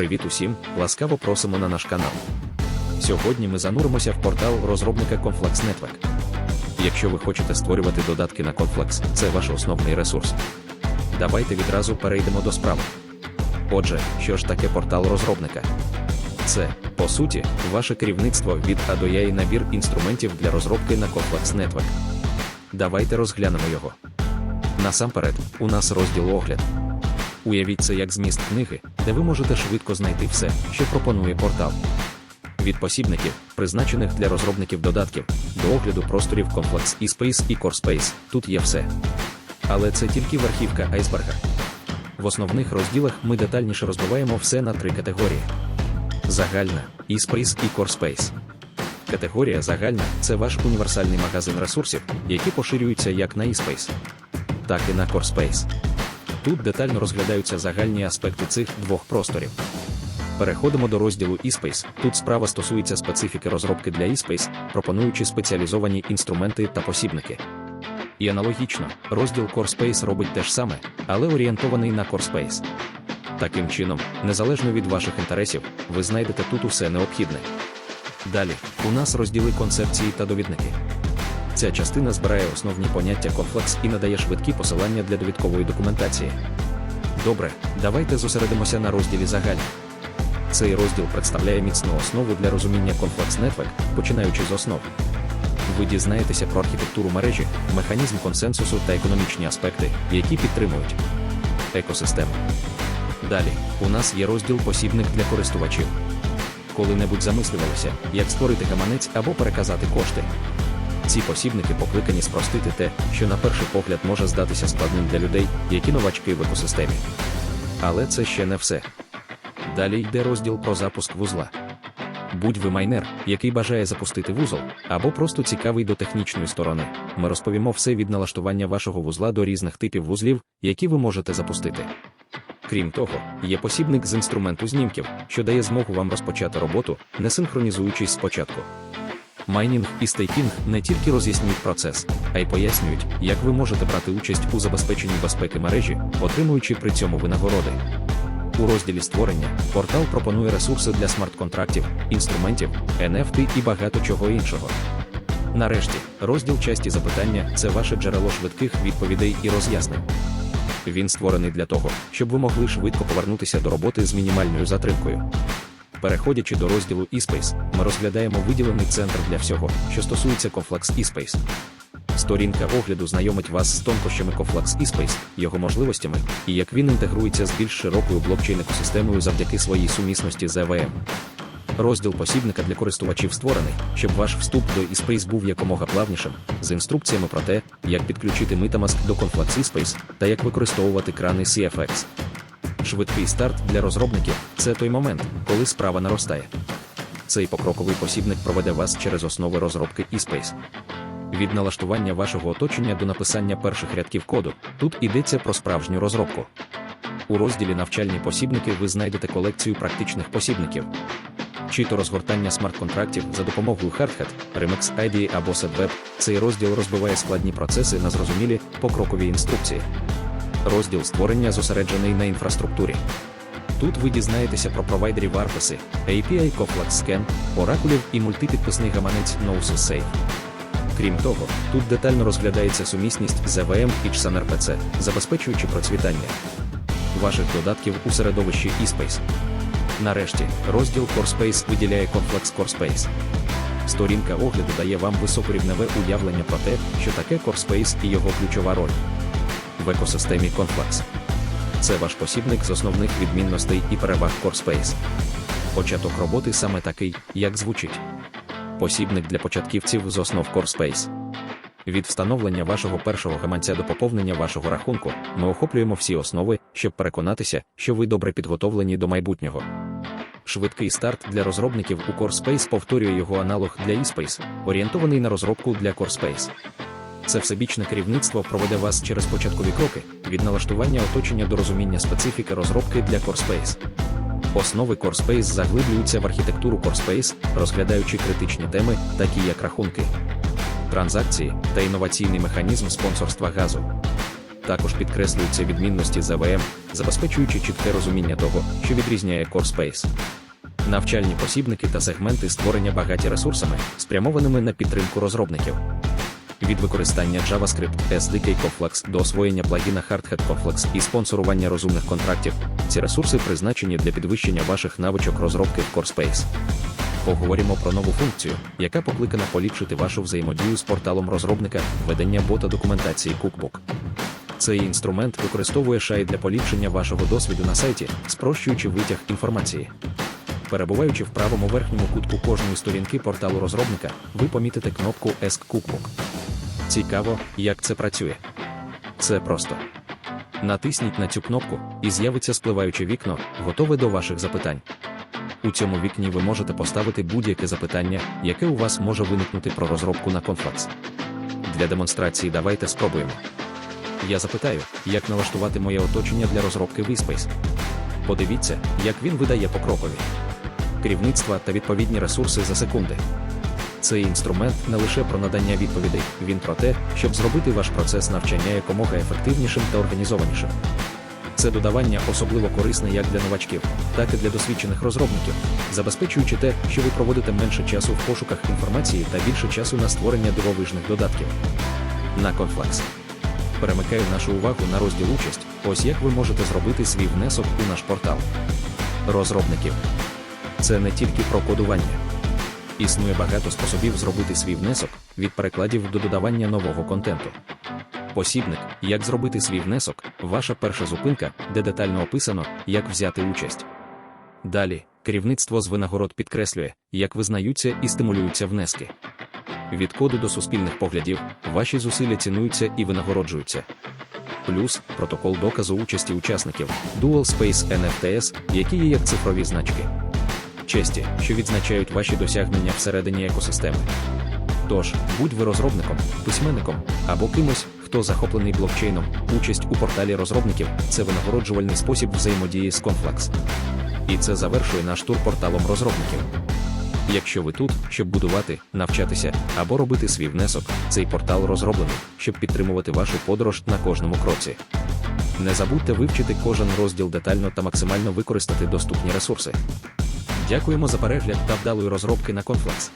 Привіт усім! Ласкаво просимо на наш канал. Сьогодні ми зануримося в портал розробника Conflux Network. Якщо ви хочете створювати додатки на Conflux, це ваш основний ресурс. Давайте відразу перейдемо до справи. Отже, що ж таке портал розробника? Це, по суті, ваше керівництво від А до Я і набір інструментів для розробки на Conflux Network. Давайте розглянемо його. Насамперед, у нас розділ огляд. Уявіть це як зміст книги, де ви можете швидко знайти все, що пропонує портал. Від посібників, призначених для розробників додатків, до огляду просторів Complex eSpace і CoreSpace, тут є все. Але це тільки верхівка айсберга. В основних розділах ми детальніше розбиваємо все на три категорії: загальна, eSpace і CoreSpace. Категорія загальна це ваш універсальний магазин ресурсів, які поширюються як на eSpace, так і на CoreSpace. Тут детально розглядаються загальні аспекти цих двох просторів. Переходимо до розділу eSpace. Тут справа стосується специфіки розробки для eSpace, пропонуючи спеціалізовані інструменти та посібники. І аналогічно, розділ CoreSpace робить те ж саме, але орієнтований на CoreSpace. Таким чином, незалежно від ваших інтересів, ви знайдете тут усе необхідне. Далі, у нас розділи концепції та довідники. Ця частина збирає основні поняття Conflex і надає швидкі посилання для довідкової документації. Добре, давайте зосередимося на розділі загальні. Цей розділ представляє міцну основу для розуміння Network, починаючи з основ. Ви дізнаєтеся про архітектуру мережі, механізм консенсусу та економічні аспекти, які підтримують екосистему. Далі, у нас є розділ посібник для користувачів. Коли-небудь замислювалися, як створити гаманець або переказати кошти. Ці посібники покликані спростити те, що на перший погляд може здатися складним для людей, які новачки в екосистемі. Але це ще не все. Далі йде розділ про запуск вузла. Будь ви майнер, який бажає запустити вузол, або просто цікавий до технічної сторони. Ми розповімо все від налаштування вашого вузла до різних типів вузлів, які ви можете запустити. Крім того, є посібник з інструменту знімків, що дає змогу вам розпочати роботу, не синхронізуючись спочатку. Майнінг і стейкінг не тільки роз'яснюють процес, а й пояснюють, як ви можете брати участь у забезпеченні безпеки мережі, отримуючи при цьому винагороди. У розділі створення портал пропонує ресурси для смарт-контрактів, інструментів, NFT і багато чого іншого. Нарешті, розділ часті запитання це ваше джерело швидких відповідей і роз'яснень. Він створений для того, щоб ви могли швидко повернутися до роботи з мінімальною затримкою. Переходячи до розділу eSpace, ми розглядаємо виділений центр для всього, що стосується Conflux eSpace. Сторінка огляду знайомить вас з тонкощами Conflux eSpace, його можливостями і як він інтегрується з більш широкою блокчейн-екосистемою завдяки своїй сумісності з EVM. Розділ посібника для користувачів створений, щоб ваш вступ до eSpace був якомога плавнішим, з інструкціями про те, як підключити Metamask до Conflux eSpace та як використовувати крани CFX. Швидкий старт для розробників це той момент, коли справа наростає. Цей покроковий посібник проведе вас через основи розробки eSpace. Від налаштування вашого оточення до написання перших рядків коду тут йдеться про справжню розробку. У розділі навчальні посібники ви знайдете колекцію практичних посібників. Чи то розгортання смарт-контрактів за допомогою Hardhat, Remix IDE або SetWeb, цей розділ розбиває складні процеси на зрозумілі покрокові інструкції. Розділ створення зосереджений на інфраструктурі. Тут ви дізнаєтеся про провайдерів Арписи, API Conflux Scan, оракулів і мультипідписний гаманець NoSysSafe. Крім того, тут детально розглядається сумісність з EVM і XAMR PC, забезпечуючи процвітання ваших додатків у середовищі eSpace. Нарешті, розділ CoreSpace виділяє комплекс CoreSpace. Сторінка огляду дає вам високорівневе уявлення про те, що таке CoreSpace і його ключова роль в екосистемі Conflux. Це ваш посібник з основних відмінностей і переваг CoreSpace. Початок роботи саме такий, як звучить. Посібник для початківців з основ CoreSpace. Від встановлення вашого першого гаманця до поповнення вашого рахунку ми охоплюємо всі основи, щоб переконатися, що ви добре підготовлені до майбутнього. Швидкий старт для розробників у CoreSpace повторює його аналог для eSpace, орієнтований на розробку для CoreSpace. Це всебічне керівництво проведе вас через початкові кроки від налаштування оточення до розуміння специфіки розробки для CoreSpace. Основи CoreSpace заглиблюються в архітектуру CoreSpace, розглядаючи критичні теми, такі як рахунки, транзакції та інноваційний механізм спонсорства газу. Також підкреслюються відмінності з АВМ, забезпечуючи чітке розуміння того, що відрізняє Core Space. Навчальні посібники та сегменти створення багаті ресурсами, спрямованими на підтримку розробників. Від використання JavaScript SDK Conflux до освоєння плагіна Hardhat Conflux і спонсорування розумних контрактів, ці ресурси призначені для підвищення ваших навичок розробки в CoreSpace. Поговоримо про нову функцію, яка покликана поліпшити вашу взаємодію з порталом розробника ведення бота документації Cookbook. Цей інструмент використовує SHA для поліпшення вашого досвіду на сайті, спрощуючи витяг інформації. Перебуваючи в правому верхньому кутку кожної сторінки порталу розробника, ви помітите кнопку Ask Cookbook. Цікаво, як це працює. Це просто. Натисніть на цю кнопку, і з'явиться спливаюче вікно, готове до ваших запитань. У цьому вікні ви можете поставити будь-яке запитання, яке у вас може виникнути про розробку на Conflux. Для демонстрації давайте спробуємо. Я запитаю, як налаштувати моє оточення для розробки VSpace. Подивіться, як він видає покрокові керівництва та відповідні ресурси за секунди. Цей інструмент не лише про надання відповідей, він про те, щоб зробити ваш процес навчання якомога ефективнішим та організованішим. Це додавання особливо корисне як для новачків, так і для досвідчених розробників, забезпечуючи те, що ви проводите менше часу в пошуках інформації та більше часу на створення дивовижних додатків. На Conflux. Перемикаю нашу увагу на розділ участь. Ось як ви можете зробити свій внесок у наш портал. Розробників. Це не тільки про кодування. Існує багато способів зробити свій внесок від перекладів до додавання нового контенту. Посібник, як зробити свій внесок, ваша перша зупинка, де детально описано, як взяти участь. Далі, керівництво з винагород підкреслює, як визнаються і стимулюються внески. Від коду до суспільних поглядів, ваші зусилля цінуються і винагороджуються. Плюс протокол доказу участі учасників Dual Space NFTS, які є як цифрові значки. Честі, що відзначають ваші досягнення всередині екосистеми. Тож, будь ви розробником, письменником або кимось, хто захоплений блокчейном, участь у порталі розробників це винагороджувальний спосіб взаємодії з Conflux. І це завершує наш тур порталом розробників. Якщо ви тут, щоб будувати, навчатися або робити свій внесок, цей портал розроблений, щоб підтримувати вашу подорож на кожному кроці. Не забудьте вивчити кожен розділ детально та максимально використати доступні ресурси. Дякуємо за перегляд та вдалої розробки на Conflux.